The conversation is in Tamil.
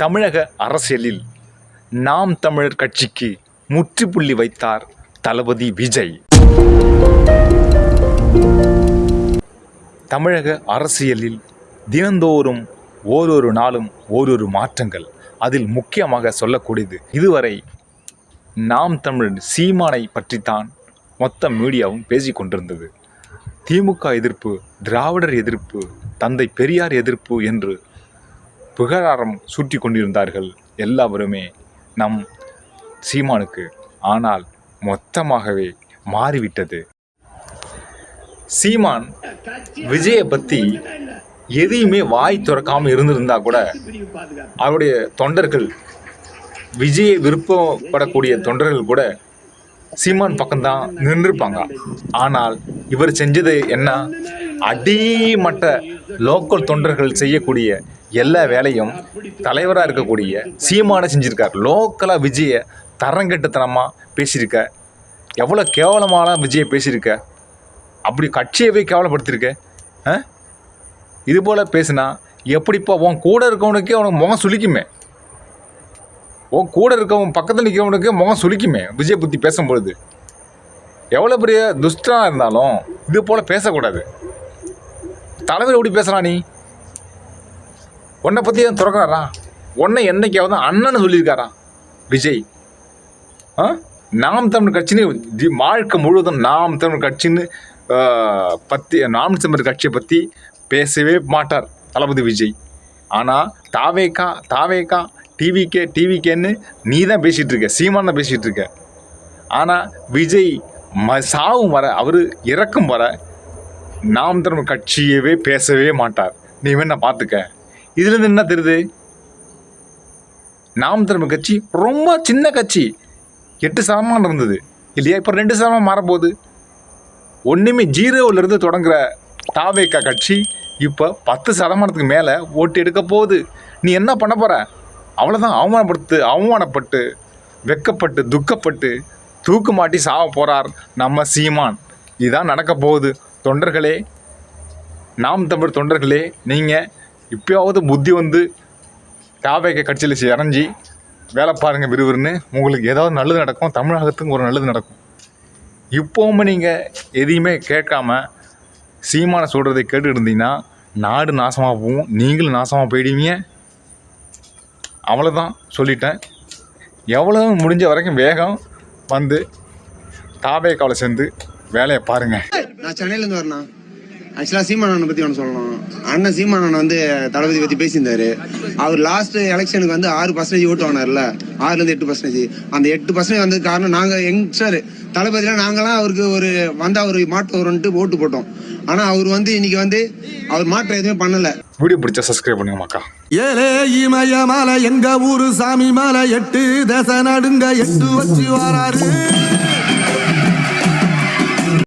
தமிழக அரசியலில் நாம் தமிழர் கட்சிக்கு முற்றுப்புள்ளி வைத்தார் தளபதி விஜய். தமிழக அரசியலில் தினந்தோறும் ஓரொரு நாளும் ஓரொரு மாற்றங்கள். அதில் முக்கியமாக சொல்லக்கூடியது இதுவரை நாம் தமிழர் சீமானை பற்றித்தான் மொத்த மீடியாவும் பேசிக் கொண்டிருந்தது. திமுக எதிர்ப்பு திராவிடர் எதிர்ப்பு தந்தை பெரியார் எதிர்ப்பு என்று புகழாரம் சூட்டி கொண்டிருந்தார்கள் எல்லாருமே நம் சீமானுக்கு ஆனால் மொத்தமாகவே மாறிவிட்டது. சீமான் விஜயை பற்றி எதையுமே வாய் திறக்காமல் இருந்திருந்தா கூட அவருடைய தொண்டர்கள் விஜயை விருப்பப்படக்கூடிய தொண்டர்கள் கூட சீமான் பக்கம்தான் நின்றுப்பாங்க ஆனால் இவர் செஞ்சது என்ன? அடிமட்ட லோக்கல் தொண்டர்கள் செய்யக்கூடிய எல்லா வேலையும் தலைவராக இருக்கக்கூடிய சீமானை செஞ்சுருக்கார். லோக்கலாக விஜயை தரங்கெட்டுத்தனமாக பேசியிருக்க. எவ்வளோ கேவலமான விஜயை பேசியிருக்க. அப்படி கட்சியவே கேவலப்படுத்தியிருக்க. ஆ? இது போல் பேசுனா எப்படிப்பா உன் கூட இருக்கவனுக்கே அவனுக்கு முகம் சுளிக்குமே? உன் கூட இருக்கவன் பக்கத்தில் நிற்கிறவனுக்கு முகம் சுளிக்குமே விஜய் பற்றி பேசும்பொழுது. எவ்வளோ பெரிய துஷ்டனாக இருந்தாலும் இது போல் பேசக்கூடாது. தலைவர் எப்படி பேசுகிறான் நீ? உன்னை பற்றி தான் திறக்கிறாரா? உன்னை என்னைக்காவது அண்ணன்னு சொல்லியிருக்காரா? விஜய். ஆ? நாம் தமிழ் கட்சின்னு தி- வாழ்க்கை முழுவதும் நாம் தமிழ் கட்சின்னு பற்றி நாம் தமிழ் கட்சியை பற்றி பேசவே மாட்டார் தளபதி விஜய். ஆனால் தாவேக்கா தாவேக்கா டிவிக்கே டிவிக்கேன்னு நீ தான் பேசிகிட்டு இருக்க சீமான் தான் பேசிகிட்டு இருக்க. ஆனால் விஜய் ம சாவும் வர அவர் இறக்கும் வர நாம் தமிழ் கட்சியவே பேசவே மாட்டார். நீ வேணா பார்த்துக்க. இதுலேருந்து என்ன தெரியுது? நாம் தர்ம கட்சி ரொம்ப சின்ன கட்சி. எட்டு சதமானம் இருந்தது. இல்லையா? இப்போ ரெண்டு சதமானம் மாறப்போகுது. ஒன்றுமே ஜீரோவிலிருந்து தொடங்குற தாவேக்கா கட்சி இப்போ பத்து சதமானத்துக்கு மேலே ஓட்டு எடுக்க போகுது. நீ என்ன பண்ண போகிற அவ்வளோதான் அவமானப்படுத்து அவமானப்பட்டு வெக்கப்பட்டு துக்கப்பட்டு தூக்கு மாட்டி சாவ போகிறார் நம்ம சீமான். இதுதான் நடக்க போகுது. தொண்டர்களே நாம் தமிழ் தொண்டர்களே நீங்கள் இப்போயாவது புத்தி வந்து தாவேக்க கட்சியில் இறஞ்சி வேலை பாருங்கள் விறுவிறுன்னு உங்களுக்கு ஏதாவது நல்லது நடக்கும் தமிழகத்துக்கு ஒரு நல்லது நடக்கும். இப்போவும் நீங்கள் எதையுமே கேட்காம சீமான சொல்கிறதை கேட்டு இருந்தீங்கன்னா நாடு நாசமாக போகும் நீங்களும் நாசமாக போயிடுவீங்க. அவ்வளோதான் சொல்லிட்டேன். எவ்வளோ முடிஞ்ச வரைக்கும் வேகம் வந்து தாவே கவலை சேர்ந்து வேலையை பாருங்கள் நான் சென்னையில இருந்து வரணும் ஆக்சுவலா சீமானண்ணனை பத்தி ஒன்று சொல்லணும். அண்ணன் சீமானண்ணன் வந்து தளபதி பத்தி பேசியிருந்தாரு. அவர் லாஸ்ட் எலெக்ஷனுக்கு வந்து ஆறு பர்சன்டேஜ் ஓட்டு வாங்கினார்ல. ஆறுல இருந்து எட்டு பர்சன்டேஜ் அந்த எட்டு பர்சன்டேஜ் வந்தது காரணம் நாங்க யங்ஸ்டர் தளபதிலாம் நாங்களாம் அவருக்கு ஒரு வந்தா ஒரு மாற்று வரும்ன்ட்டு ஓட்டு போட்டோம். ஆனா அவர் வந்து இன்னைக்கு வந்து அவர் மாற்றம் எதுவுமே பண்ணல. வீடியோ பிடிச்சா சப்ஸ்கிரைப் பண்ணுங்க மக்கா. ஏலே இமய மலை எங்க ஊரு சாமி மலை எட்டு தசை நடுங்க எட்டு வச்சு வராரு.